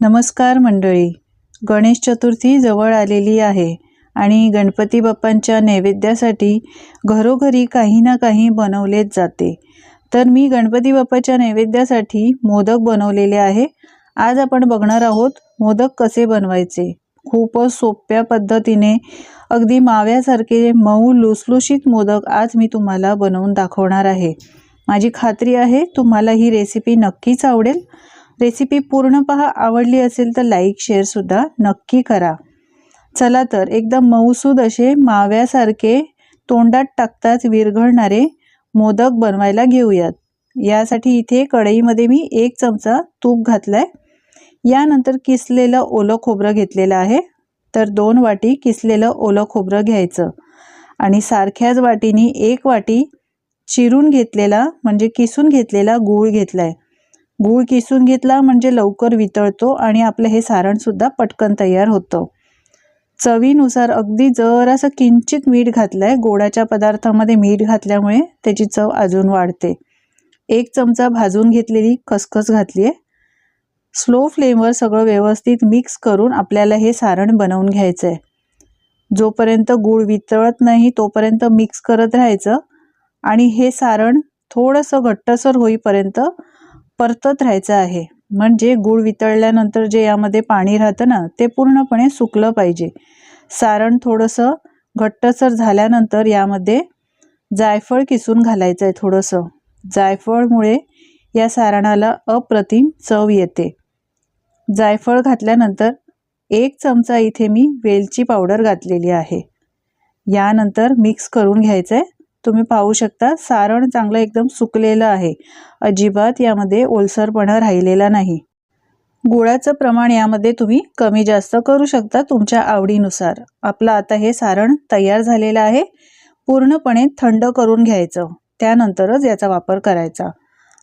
नमस्कार मंडळी. गणेश चतुर्थी जवळ आलेली आहे आणि गणपती बाप्पांच्या नैवेद्यासाठी घरोघरी काही ना काही बनवलेच जाते. तर मी गणपती बाप्पाच्या नैवेद्यासाठी मोदक बनवलेले आहे. आज आपण बघणार आहोत मोदक कसे बनवायचे. खूपच सोप्या पद्धतीने अगदी माव्यासारखे मऊ लुसलुशीत मोदक आज मी तुम्हाला बनवून दाखवणार आहे. माझी खात्री आहे तुम्हाला ही रेसिपी नक्कीच आवडेल. रेसिपी पूर्ण पहा आवडली असेल तर लाईक शेअरसुद्धा नक्की करा. चला तर एकदम मऊसूद असे माव्यासारखे तोंडात टाकताच विरघळणारे मोदक बनवायला घेऊयात. यासाठी इथे कढईमध्ये मी एक चमचा तूप घातलाय. यानंतर किसलेलं ओलं खोबरं घेतलेलं आहे. तर दोन वाटी किसलेलं ओलं खोबरं घ्यायचं. आणि सारख्याच वाटीनी एक वाटी चिरून घेतलेला म्हणजे किसून घेतलेला गूळ घेतलाय. गूळ किसून घेतला म्हणजे लवकर वितळतो आणि आपलं हे सारणसुद्धा पटकन तयार होतं. चवीनुसार अगदी जरासं किंचित मीठ घातलं आहे गोडाच्या पदार्थामध्ये मीठ घातल्यामुळे त्याची चव अजून वाढते. एक चमचा भाजून घेतलेली खसखस घातली आहे स्लो फ्लेमवर सगळं व्यवस्थित मिक्स करून आपल्याला हे सारण बनवून घ्यायचं आहे जोपर्यंत गूळ वितळत नाही तोपर्यंत मिक्स करत राहायचं. आणि हे सारण थोडंसं घट्टसर होईपर्यंत परतत राहायचं आहे. म्हणजे गूळ वितळल्यानंतर जे यामध्ये पाणी राहतं ना ते पूर्णपणे सुकलं पाहिजे. सारण थोडंसं घट्टसर झाल्यानंतर यामध्ये जायफळ किसून घालायचं आहे थोडंसं. जायफळमुळे या सारणाला अप्रतिम चव येते. जायफळ घातल्यानंतर एक चमचा इथे मी वेलची पावडर घातलेली आहे. यानंतर मिक्स करून घ्यायचं आहे तुम्ही पाहू शकता सारण चांगलं एकदम सुकलेलं आहे. अजिबात यामध्ये ओलसरपणा राहिलेला नाही. गुळाचं प्रमाण यामध्ये तुम्ही कमी जास्त करू शकता तुमच्या आवडीनुसार. आपलं आता हे सारण तयार झालेलं आहे. पूर्णपणे थंड करून घ्यायचं. त्यानंतरच याचा वापर करायचा.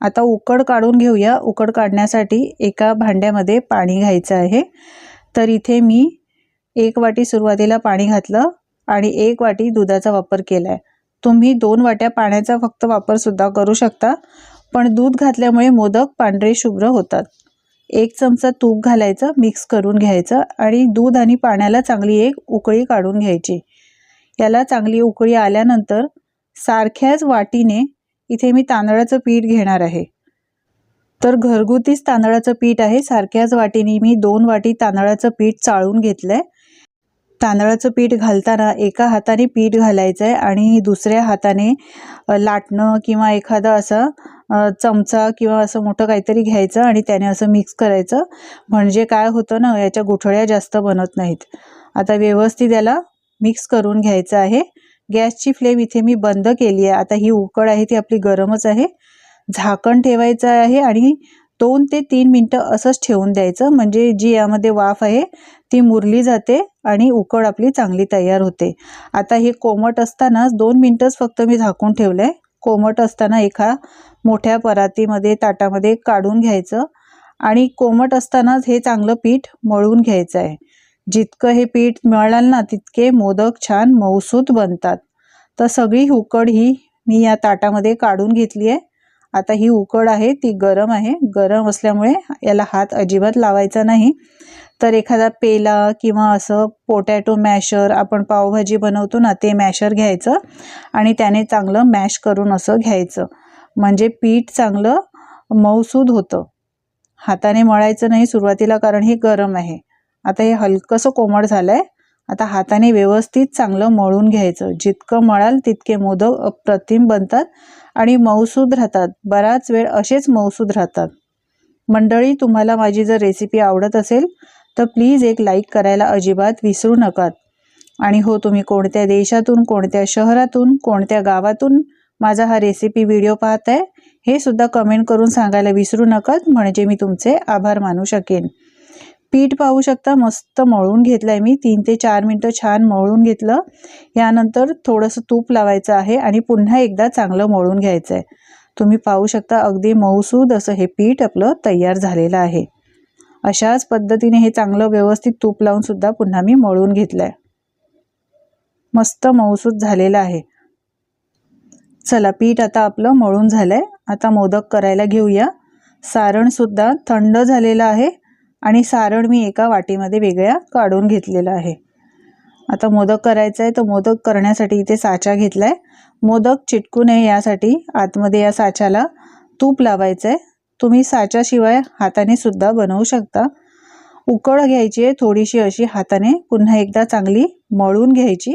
आता उकड काढून घेऊया. उकड काढण्यासाठी एका भांड्यामध्ये पाणी घ्यायचं आहे. तर इथे मी एक वाटी सुरुवातीला पाणी घातलं आणि एक वाटी दुधाचा वापर केला आहे तुम्ही दोन वाट्या पाण्याचा फक्त वापरसुद्धा करू शकता पण दूध घातल्यामुळे मोदक पांढरे शुभ्र होतात. एक चमचा तूप घालायचं मिक्स करून घ्यायचं आणि दूध आणि पाण्याला चांगली एक उकळी काढून घ्यायची. याला चांगली उकळी आल्यानंतर सारख्याच वाटीने इथे मी तांदळाचं पीठ घेणार आहे. तर घरगुतीच तांदळाचं पीठ आहे सारख्याच वाटीने मी दोन वाटी तांदळाचं पीठ चाळून घेतलं आहे तांदळाचं पीठ घालताना एका हाताने पीठ घालायचं आहे आणि दुसऱ्या हाताने लाटणं किंवा एखादा असा चमचा किंवा असं मोठं काहीतरी घ्यायचं आणि त्याने असं मिक्स करायचं. म्हणजे काय होतं ना याच्या गुठळ्या जास्त बनत नाहीत. आता व्यवस्थित याला मिक्स करून घ्यायचं आहे. गॅसची फ्लेम इथे मी बंद केली आहे. आता ही उकड आहे ती आपली गरमच आहे. झाकण ठेवायचं आहे आणि दोन ते तीन मिनटं असंच ठेवून द्यायचं. म्हणजे जी यामध्ये वाफ आहे ती मुरली जाते आणि उकड आपली चांगली तयार होते. आता हे कोमट असतानाच दोन मिनटंच फक्त मी झाकून ठेवलं आहे कोमट असताना एका मोठ्या परातीमध्ये ताटामध्ये काढून घ्यायचं आणि कोमट असतानाच हे चांगलं पीठ मळून घ्यायचं आहे जितकं हे पीठ मळाल ना तितके मोदक छान मऊसूत बनतात. तर सगळी उकड ही मी या ताटामध्ये काढून घेतली आहे आता ही उकड आहे ती गरम आहे. गरम असल्यामुळे याला हात अजिबात लावायचा नाही. तर एखादा पेला किंवा असं पोटॅटो मॅशर आपण पावभाजी बनवतो ना ते मॅशर घ्यायचं आणि त्याने चांगलं मॅश करून असं घ्यायचं. म्हणजे पीठ चांगलं मऊसूद होतं. हाताने मळायचं नाही सुरुवातीला कारण हे गरम आहे. आता हे हलकंसं कोमट झालं आहे आता हाताने व्यवस्थित चांगलं मळून घ्यायचं. जितकं मळाल तितके मोदक अप्रतिम बनतात. आणि मऊसूद राहतात. बराच वेळ असेच मऊसूद राहतात. मंडळी तुम्हाला माझी जर रेसिपी आवडत असेल तर प्लीज एक लाईक करायला अजिबात विसरू नकात. आणि हो तुम्ही कोणत्या देशातून कोणत्या शहरातून कोणत्या गावातून माझा हा रेसिपी व्हिडिओ पाहत आहे हे सुद्धा कमेंट करून सांगायला विसरू नकात. म्हणजे मी तुमचे आभार मानू शकेन. पीठ पाहू शकता मस्त मळून घेतलं आहे मी. तीन ते चार मिनटं छान मळून घेतलं. यानंतर थोडंसं तूप लावायचं आहे आणि पुन्हा एकदा चांगलं मळून घ्यायचं आहे तुम्ही पाहू शकता अगदी मऊसूद असं हे पीठ आपलं तयार झालेलं आहे. अशाच पद्धतीने हे चांगलं व्यवस्थित तूप लावून सुद्धा पुन्हा मी मळून घेतलं आहे मस्त मऊसूद झालेलं आहे. चला पीठ आता आपलं मळून झालं आहे आता मोदक करायला घेऊया. सारणसुद्धा थंड झालेलं आहे. आणि सारण मी एका वाटीमध्ये वेगळ्या काढून घेतलेलं आहे. आता मोदक करायचा आहे तर मोदक करण्यासाठी इथे साचा घेतला आहे मोदक चिटकू नये यासाठी आतमध्ये या साच्याला तूप लावायचं आहे तुम्ही साच्याशिवाय हाताने सुद्धा बनवू शकता. उकळ घ्यायची आहे थोडीशी अशी हाताने पुन्हा एकदा चांगली मळून घ्यायची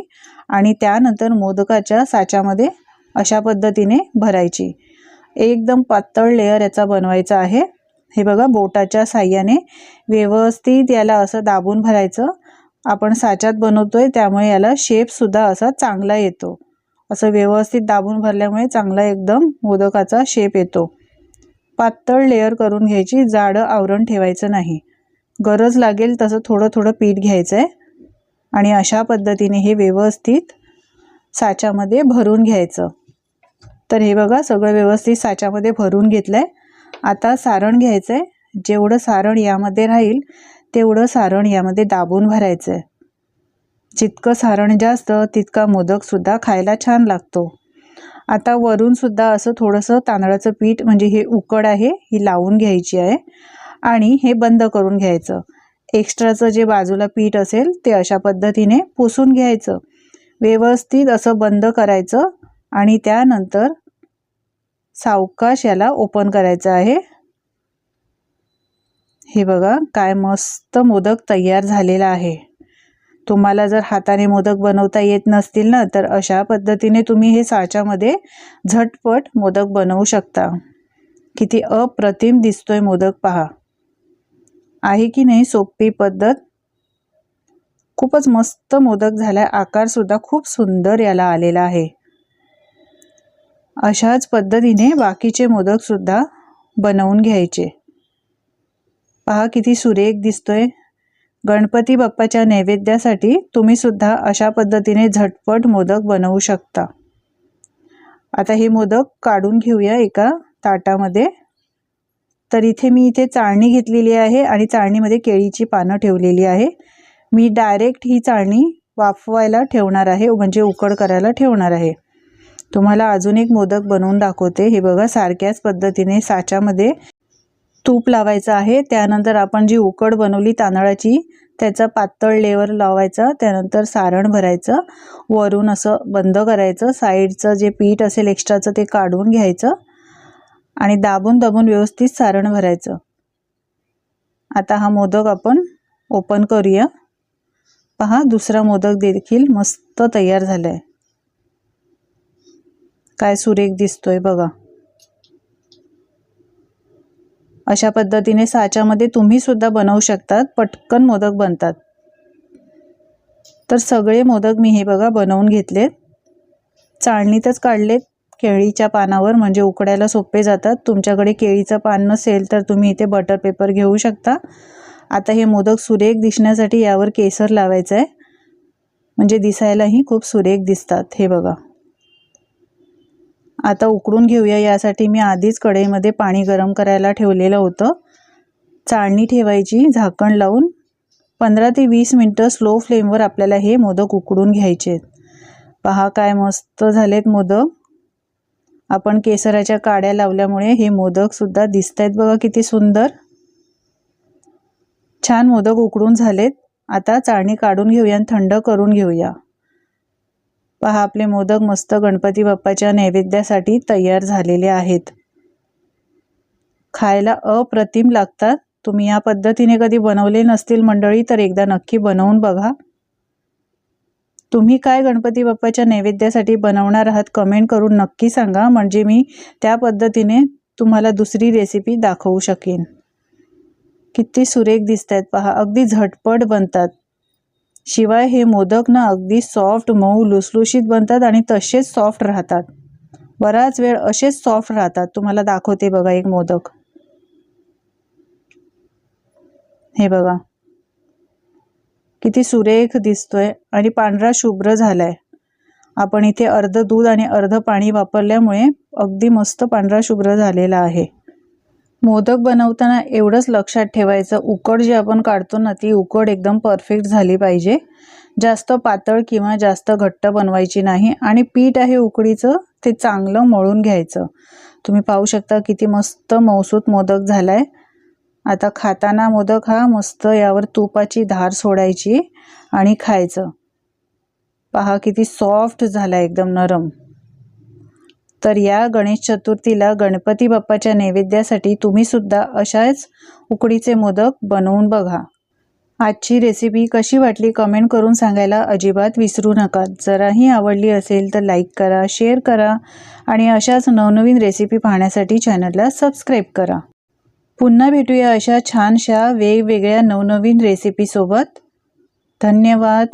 आणि त्यानंतर मोदकाच्या साच्यामध्ये अशा पद्धतीने भरायची. एकदम पातळ लेअर याचा बनवायचा आहे. हे बघा बोटाच्या साह्याने व्यवस्थित याला असं दाबून भरायचं. आपण साच्यात बनवतोय त्यामुळे याला शेपसुद्धा असा चांगला येतो. असं व्यवस्थित दाबून भरल्यामुळे चांगला एकदम मोदकाचा शेप येतो. पातळ लेअर करून घ्यायची जाडं आवरण ठेवायचं नाही. गरज लागेल तसं थोडं थोडं पीठ घ्यायचं आहे आणि अशा पद्धतीने हे व्यवस्थित साच्यामध्ये भरून घ्यायचं. तर हे बघा सगळं व्यवस्थित साच्यामध्ये भरून घेतलं आहे आता सारण घ्यायचं आहे जेवढं सारण यामध्ये राहील तेवढं सारण यामध्ये दाबून भरायचं आहे जितकं सारण जास्त तितका मोदकसुद्धा खायला छान लागतो. आता वरूनसुद्धा असं थोडंसं तांदळाचं पीठ म्हणजे हे उकड आहे ही लावून घ्यायची आहे. आणि हे बंद करून घ्यायचं. एक्स्ट्राचं जे बाजूला पीठ असेल ते अशा पद्धतीने पुसून घ्यायचं. व्यवस्थित असं बंद करायचं आणि त्यानंतर सावकाश याला ओपन करायचं आहे. हे बघा काय मस्त मोदक तयार झालेला आहे. तुम्हाला जर हाताने मोदक बनवता येत नसतील ना तर अशा पद्धतीने तुम्ही हे साच्यामध्ये झटपट मोदक बनवू शकता. किती अप्रतिम दिसतोय मोदक पहा. आहे की नाही सोपी पद्धत? खूपच मस्त मोदक झालाय. आकारसुद्धा खूप सुंदर याला आलेला आहे. अशाच पद्धतीने बाकीचे मोदकसुद्धा बनवून घ्यायचे. पहा किती सुरेख दिसतोय. गणपती बाप्पाच्या नैवेद्यासाठी तुम्ही सुद्धा अशा पद्धतीने झटपट मोदक बनवू शकता. आता हे मोदक काढून घेऊया एका ताटामध्ये. तर इथे मी इथे चाळणी घेतलेली आहे आणि चाळणीमध्ये केळीची पानं ठेवलेली आहे. मी डायरेक्ट ही चाळणी वाफवायला ठेवणार आहे म्हणजे उकड करायला ठेवणार आहे. तुम्हाला अजून एक मोदक बनवून दाखवते. हे बघा सारख्याच पद्धतीने साच्यामध्ये तूप लावायचं आहे. त्यानंतर आपण जी उकड बनवली तांदळाची त्याचा पातळ लेवर लावायचा त्यानंतर सारण भरायचं वरून असं बंद करायचं साईडचं जे पीठ असेल एक्स्ट्राचं ते काढून घ्यायचं आणि दाबून दाबून व्यवस्थित सारण भरायचं. आता हा मोदक आपण ओपन करूया. पहा दुसरा मोदक देखील मस्त तयार झाला आहे काय सुरेख दिसतोय बघा. अशा पद्धतीने साच्यामध्ये तुम्ही सुद्धा बनवू शकतात पटकन मोदक बनतात. तर सगळे मोदक मी हे बघा बनवून घेतलेत. चाळणीतच काढलेत केळीच्या पानावर म्हणजे उकडायला सोपे जातात. तुमच्याकडे केळीचं पान नसेल तर तुम्ही इथे बटर पेपर घेऊ शकता. आता हे मोदक सुरेख दिसण्यासाठी यावर केसर लावायचं आहे म्हणजे दिसायलाही खूप सुरेख दिसतात हे बघा. आता उकडून घेऊया. यासाठी मी आधीच कढईमध्ये पाणी गरम करायला ठेवलेलं होतं. चाळणी ठेवायची झाकण लावून पंधरा ते वीस मिनटं स्लो फ्लेमवर आपल्याला हे मोदक उकडून घ्यायचे पहा काय मस्त झालेत मोदक. आपण केसराच्या काड्या लावल्यामुळे हे मोदकसुद्धा दिसत आहेत बघा किती सुंदर. छान मोदक उकडून झालेत. आता चाळणी काढून घेऊया आणि थंड करून घेऊया. पहा आपले मोदक मस्त गणपती बाप्पाच्या नैवेद्यासाठी तयार झालेले आहेत. खायला अप्रतिम लागतात. तुम्ही या पद्धतीने कधी बनवले नसतील मंडळी तर एकदा नक्की बनवून बघा. तुम्ही काय गणपती बाप्पाच्या नैवेद्यासाठी बनवणार आहात कमेंट करून नक्की सांगा. म्हणजे मी त्या पद्धतीने तुम्हाला दुसरी रेसिपी दाखवू शकेन. किती सुरेख दिसत आहेत पहा अगदी झटपट बनतात. शिवाय हे मोदक ना अगदी सॉफ्ट मऊ लुसलुशीत बनतात आणि तसेच सॉफ्ट राहतात. बराच वेळ असेच सॉफ्ट राहतात. तुम्हाला दाखवते बघा एक मोदक. हे बघा. किती सुरेख दिसतोय आणि पांढरा शुभ्र झालाय. आपण इथे अर्ध दूध आणि अर्ध पाणी वापरल्यामुळे अगदी मस्त पांढरा शुभ्र झालेला आहे. मोदक बनवताना एवढंच लक्षात ठेवायचं उकड जी आपण काढतो ना ती उकड एकदम परफेक्ट झाली पाहिजे. जास्त पातळ किंवा जास्त घट्ट बनवायची नाही आणि पीठ आहे उकडीचं ते चांगलं मळून घ्यायचं. तुम्ही पाहू शकता किती मस्त मौसूत मोदक झालाय. आता खाताना मोदक हा मस्त यावर तुपाची धार सोडायची आणि खायचं. पहा किती सॉफ्ट झाला एकदम नरम. तर या गणेश चतुर्थीला गणपती बाप्पाच्या नैवेद्यासाठी तुम्ही सुद्धा अशाच उकडीचे मोदक बनवून बघा. आजची रेसिपी कशी वाटली कमेंट करून सांगायला अजिबात विसरू नका. जराही आवडली असेल तर लाईक करा शेअर करा आणि अशाच नवनवीन रेसिपी पाहण्यासाठी चॅनलला सबस्क्राईब करा. पुन्हा भेटूया अशा छानशा वेगवेगळ्या नवनवीन रेसिपीसोबत धन्यवाद.